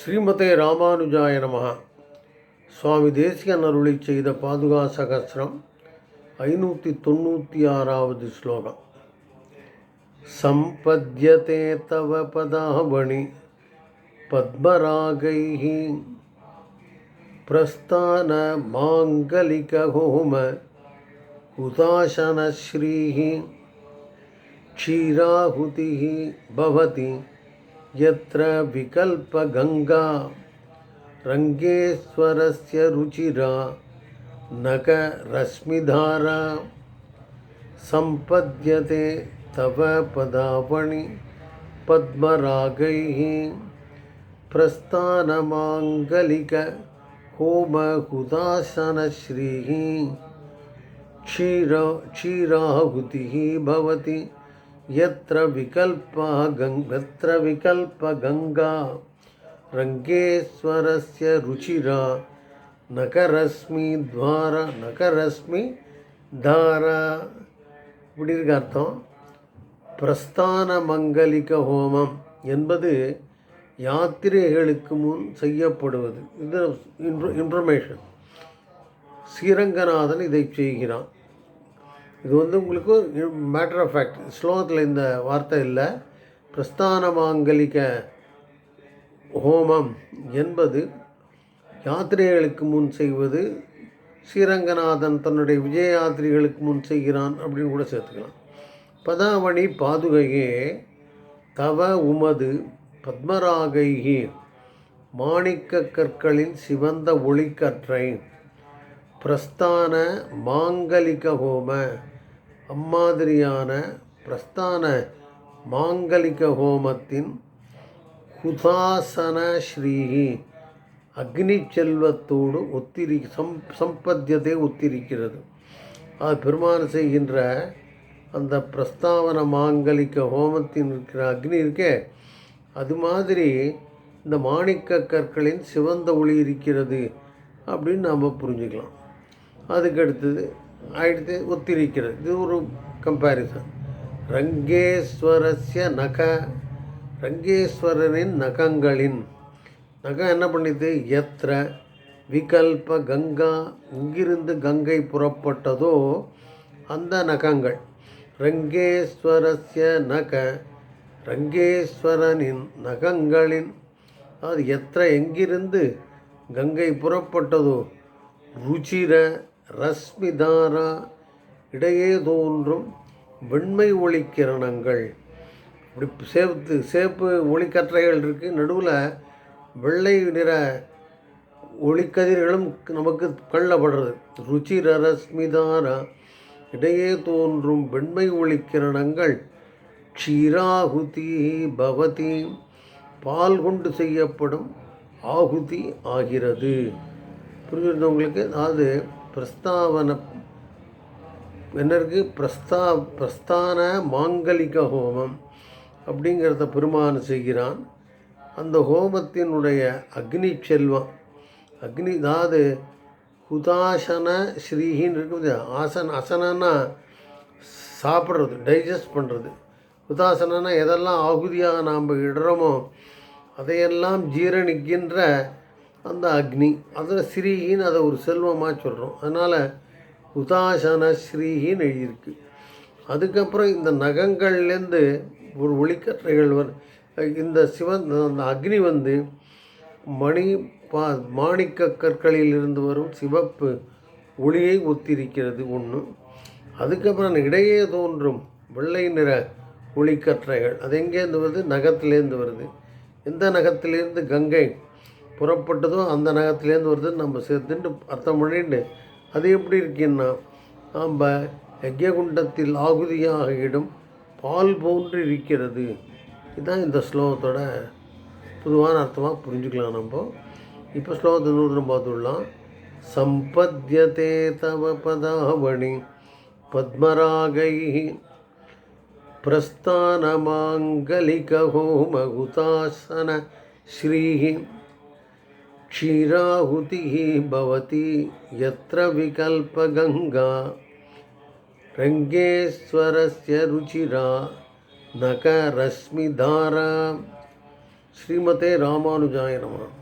ஸ்ரீமதே ராமானுஜாய நமகா சுவாமி தேசிகன் அருளை செய்த பாதுகா சகசிரம் ஐநூற்றி தொண்ணூற்றி ஆறாவது ஸ்லோகம். சம்பத்யதே தவ பதாவணி பத்மராகை பிரஸ்தான மாங்கலிகஹோம உதாசனஸ்ரீ க்ஷீராகுதி பவதி यत्र विकल्पगङ्गा रङ्गेश्वरस्य रुचिरा नकरश्मिधारा सम्पद्यते तव पदावणि पद्मरागैः प्रस्थानमाङ्गलिकहोमहुदासनश्रीः क्षीर क्षीराहुतिः भवति। यत्र विकल्पः गङ् यत्र विकल्पगङ्गा रङ्गेश्वरस्य रुचिरा நகரஸ்மி துவார நகரஸ்மி தாரா இப்படி இருக்கு அர்த்தம் பிரஸ்தான மங்கலிக ஹோமம் என்பது யாத்திரைகளுக்கு முன் செய்யப்படுவது இது இன்ஃபர்மேஷன் ஸ்ரீரங்கநாதன் இதை செய்கிறான் இது வந்து உங்களுக்கு மேட்ரு ஆஃப் ஃபேக்ட் ஸ்லோகத்தில் இந்த வார்த்தை இல்லை. பிரஸ்தான மாங்கலிக ஹோமம் என்பது யாத்திரைகளுக்கு முன் செய்வது ஸ்ரீரங்கநாதன் தன்னுடைய விஜய யாத்திரைகளுக்கு முன் செய்கிறான் அப்படின்னு கூட சேர்த்துக்கலாம். பதாவணி பாதுகையே தவ உமது பத்மராகைகி மாணிக்க கற்களின் சிவந்த ஒளிக்கற்றை பிரஸ்தான மாங்கலிக ஹோம. அம்மாதிரியான பிரஸ்தான மாங்கலிக ஹோமத்தின் ஹுதாசன ஸ்ரீஹி. அக்னி செல்வத்தோடு ஒத்திரி சம் சம்பத்தியத்தை ஒத்திருக்கிறது. அது பெருமான் செய்கின்ற அந்த பிரஸ்தாவன மாங்கலிக ஹோமத்தின் இருக்கிற அக்னி இருக்கே அது மாதிரி இந்த மாணிக்க கற்களின் சிவந்த ஒளி இருக்கிறது அப்படின்னு நாம் புரிஞ்சுக்கலாம். அதுக்கு அடுத்தது அடுத்து ஒத்திருக்கிறது. இது ஒரு கம்பேரிசன் ரங்கேஸ்வரஸ்ய நக ரங்கேஸ்வரனின் நகங்களின். நகம் என்ன பண்ணிது? எத்திர விகல்ப கங்கா இங்கிருந்து கங்கை புறப்பட்டதோ அந்த நகங்கள். ரங்கேஸ்வரஸ்ய நக ரங்கேஸ்வரனின் நகங்களின். அது எத்திர எங்கிருந்து கங்கை புறப்பட்டதோ? ருச்சிர ரஸ்மிதாரா இடையே தோன்றும் வெண்மை ஒளிக்கிரணங்கள் இப்படி சேவத்து சேப்பு ஒளிக்கற்றைகள் இருக்குது நடுவில் வெள்ளை நிற ஒளிக்கதிர்களும் நமக்கு கள்ளப்படுறது. ருச்சிர ரஸ்மிதாரா இடையே தோன்றும் வெண்மை ஒளிக்கிரணங்கள் க்ஷீராகுதி பவதி பால் கொண்டு செய்யப்படும் ஆகுதி ஆகிறது. புரிஞ்சுருந்தவங்களுக்கு அதாவது பிரஸ்தாவன என்ன இருக்குது பிரஸ்தா பிரஸ்தான மாங்கலிக ஹோமம் அப்படிங்கிறத பெருமான் செய்கிறான். அந்த ஹோமத்தினுடைய அக்னி செல்வம் அக்னி அதாவது ஹுதாசன ஸ்ரீஹின்னு இருக்குது ஆசன் அசனன்னா சாப்பிட்றது டைஜஸ்ட் பண்ணுறது உதாசனன்னா எதெல்லாம் ஆகுதியாக நாம் இடுறோமோ அதையெல்லாம் ஜீரணிக்கின்ற அந்த அக்னி அதில் ஸ்ரீஹின்னு அதை ஒரு செல்வமாக சொல்கிறோம் அதனால் உதாசன ஸ்ரீஹின்னு எழுதியிருக்கு. அதுக்கப்புறம் இந்த நகங்கள்லேருந்து ஒரு ஒளிக்கற்றைகள் வர இந்த சிவன் அந்த அக்னி வந்து மணி பா மாணிக்க கற்களில் இருந்து வரும் சிவப்பு ஒளியை ஒத்திருக்கிறது ஒன்று அதுக்கப்புறம் இடையே தோன்றும் வெள்ளை நிற ஒளிக்கற்றைகள். அது எங்கேருந்து வருது? நகத்திலேருந்து வருது. எந்த நகத்திலேருந்து? கங்கை. புறப்பட்டதோ அந்த நகத்திலேருந்து வருது. நம்ம சேர்த்துட்டு அர்த்தம் பண்ணிட்டு அது எப்படி இருக்குன்னா நாம் யஜ்யகுண்டத்தில் ஆகுதியாக இடம் பால் போன்று இருக்கிறது. இதுதான் இந்த ஸ்லோகத்தோட பொதுவான அர்த்தமாக புரிஞ்சுக்கலாம் நம்ம. இப்போ ஸ்லோகத்தை நூறு பார்த்துடலாம் சம்பத்யதே தவ பதாவணி பத்மராகை பிரஸ்தானமாங்கலிகஹோமகுதாசன ஸ்ரீः क्षीराहुतिः भवति यत्र विकल्पगङ्गा रङ्गेश्वरस्य रुचिरा नकरश्मिधारा श्रीमते रामानुजाय नमः